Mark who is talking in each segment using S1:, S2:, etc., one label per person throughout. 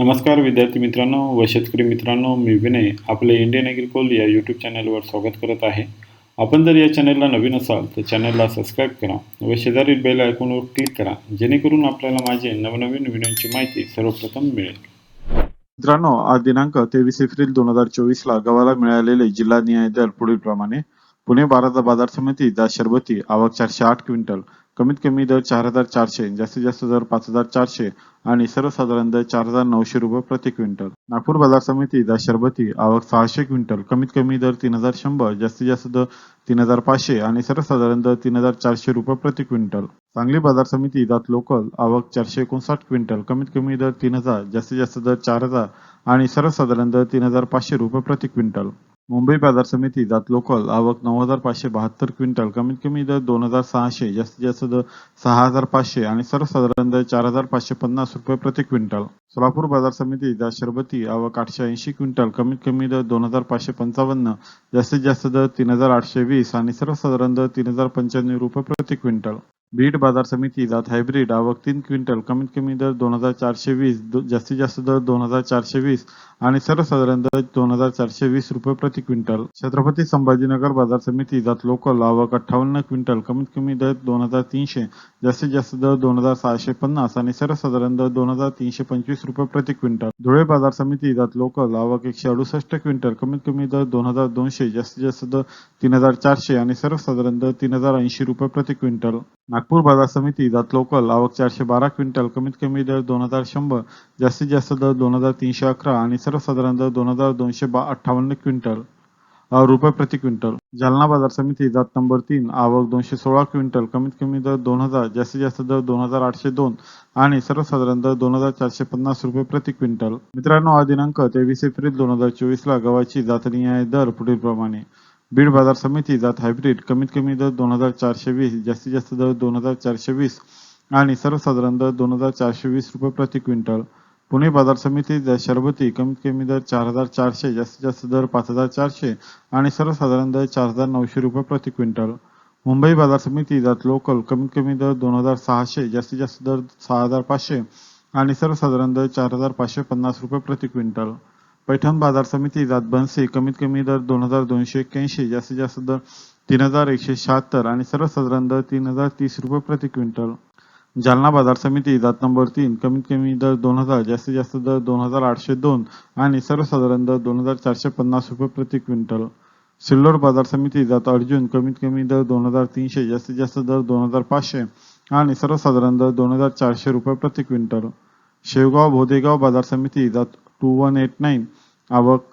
S1: नमस्कार विद्यार्थी मित्रांनो व शेतकरी मित्रांनो मी विनय आपले इंडियन ॲग्रिकोल या यूट्यूब चॅनलवर स्वागत करत आहे. आपण जर या चॅनलला नवीन असाल तर चॅनलला सबस्क्राईब करा व शेजारील बेल आयकॉनवर क्लिक करा जेणेकरून आपल्याला माझे नवनवीन व्हिडिओची माहिती सर्वप्रथम मिळेल.
S2: मित्रांनो आज दिनांक तेवीस एप्रिल दोन हजार चोवीसला गव्हाला मिळालेले जिल्हा न्याय दर पुढील प्रमाणे पुणे बाराचा बाजार समिती दर शरबती आवक चारशे आठ क्विंटल कमीत कमी दर चार हजार चारशे जास्तीत जास्त दर पाच हजार चारशे आणि सर्वसाधारण दर चार हजार नऊशे रुपये प्रति क्विंटल. नागपूर बाजार समिती दर शरबती आवक सहाशे क्विंटल कमीत कमी दर तीन हजार शंभर जास्तीत जास्त दर तीन हजार पाचशे आणि सर्वसाधारण दर तीन हजार चारशे रुपये प्रति क्विंटल. सांगली बाजार समिती दात लोकल आवक चारशे एकोणसाठ क्विंटल कमीत कमी दर तीन हजार जास्तीत जास्त दर चार हजार आणि सर्वसाधारण दर तीन हजार पाचशे रुपये प्रति क्विंटल. मुंबई बाजार समिती जात लोकल आवक नऊ हजार पाचशे बहात्तर क्विंटल कमीत कमी दर दोन हजार सहाशे जास्तीत जास्त दर सहा हजार पाचशे आणि सर्वसाधारण दर चार हजार पाचशे पन्नास रुपये प्रति क्विंटल. सोलापूर बाजार समिती जात शरबती आवक आठशे ऐंशी क्विंटल कमीत कमी दर दोन हजार पाचशे पंचावन्न जास्तीत जास्त दर तीन हजार आठशे वीस आणि सर्वसाधारण दर तीन हजार पंच्याण्णव रुपये प्रति क्विंटल. बीड बाजार समिती जात हायब्रिड आवक तीन क्विंटल कमीत कमी दर दोन हजार चारशे वीस जास्तीत जास्त दर दोन हजार चारशे वीस आणि सर्वसाधारण दर दोन हजार चारशे वीस रुपये प्रति क्विंटल. छत्रपती संभाजीनगर बाजार समिती जात लोकल आवक अठ्ठावन्न क्विंटल कमीत कमी दर दोन हजार तीनशे जास्तीत जास्त दर दोन हजार सहाशे पन्नास आणि सर्वसाधारण दर दोन हजार तीनशे पंचवीस रुपये प्रति क्विंटल. धुळे बाजार समिती जात लोकल आवक एकशे अडुसष्ट क्विंटल कमीत कमी दर दोन हजार दोनशे जास्तीत जास्त दर तीन हजार चारशे आणि सर्वसाधारण दर तीन हजार ऐंशी रुपये प्रति क्विंटल. नागपूर बाजार समिती जात लोकल आवक चारशे बारा क्विंटल कमीत कमी दर दोन हजार शंभर जास्तीत जास्त दर दोन हजार तीनशे अकरा आणि सर्वसाधारण दर दोन हजार दोनशे बा अठ्ठावन्न क्विंटल रुपये प्रति क्विंटल. जालना बाजार समिती जात नंबर तीन आवक दोनशे सोळा क्विंटल कमीत कमी दर दोन हजार जास्तीत जास्त दर दोन हजार आठशे दोन आणि सर्वसाधारण दर दोन हजार चारशे पन्नास रुपये प्रति क्विंटल. मित्रांनो हा दिनांक तेवीस एप्रिल दोन हजार चोवीस ला गव्हाची जातनीय दर पुढील प्रमाणे बीड बाजार समिती जात हायब्रिड कमीत कमी दर दोन हजार चारशे वीस जास्तीत जास्त दर दोन हजार चारशे वीस आणि सर्वसाधारण दर दोन हजार चारशे वीस रुपये प्रति क्विंटल. पुणे बाजार समिती शरबती कमीत कमी दर चार हजार चारशे जास्तीत जास्त दर पाच हजार चारशे आणि सर्वसाधारण दर चार हजार नऊशे रुपये प्रति क्विंटल. मुंबई बाजार समिती जात लोकल कमीत कमी दर दोन हजार सहाशे जास्तीत जास्त दर सहा हजार पाचशे आणि सर्वसाधारण दर चार हजार पाचशे पन्नास रुपये प्रति क्विंटल. पैठण बाजार समिती जात बनसे कमीत कमी दर दोन हजार दोनशे एक्क्याऐंशी जास्तीत जास्त दर तीन हजार एकशे शहात्तर आणि सर्वसाधारण दर तीन हजार तीस रुपये प्रति क्विंटल. जालना बाजार समिती जात नंबर तीन कमीत कमी दर दोन हजार जास्तीत जास्त दर दोन हजार आठशे दोन आणि सर्वसाधारण दर दोन हजार चारशे पन्नास रुपये प्रति क्विंटल. सिल्लोड बाजार समिती जात अर्जुन कमीत कमी दर दोन हजार तीनशे जास्तीत जास्त दर दोन हजार पाचशे आणि सर्वसाधारण दर दोन हजार चारशे रुपये प्रति क्विंटल. शेवगाव भोदेगाव बाजार समिती जात टू वन एट नाईन आवक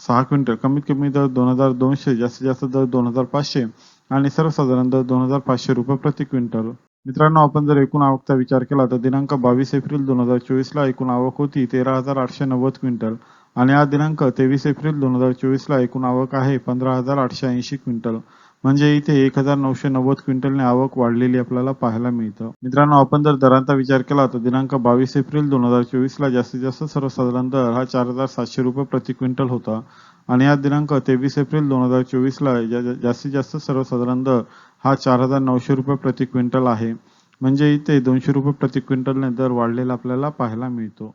S2: सहा क्विंटल. कमीत कमी दर दोन हजार दोनशे जास्तीत जास्त दर दोन हजार पाचशे आणि सर्वसाधारण दर दोन हजार पाचशे रुपये प्रति क्विंटल. मित्रांनो आपण जर एकूण आवकचा विचार केला तर दिनांक बावीस एप्रिल दोन हजार चोवीस ला एकूण आवक होती तेरा हजार आठशे नव्वद क्विंटल आणि आज दिनांक तेवीस एप्रिल दोन हजार चोवीस ला एकूण आवक आहे पंधरा हजार आठशे ऐंशी क्विंटल. म्हणजे इथे एक हजार नऊशे नव्वद क्विंटलने आवक वाढलेली आपल्याला पाहायला मिळतं. मित्रांनो आपण जर दरांचा विचार केला तर दिनांक बावीस एप्रिल दोन हजार चोवीस ला जास्तीत जास्त सर्वसाधारण दर हा चार हजार सातशे रुपये प्रति क्विंटल होता. आणि या दिनांक तेवीस एप्रिल दोन हजार चोवीस ला जास्तीत जास्त सर्वसाधारण दर हा चार हजार नऊशे रुपये प्रति क्विंटल आहे. म्हणजे इथे दोनशे रुपये प्रति क्विंटलने दर वाढलेला आपल्याला पाहायला मिळतो.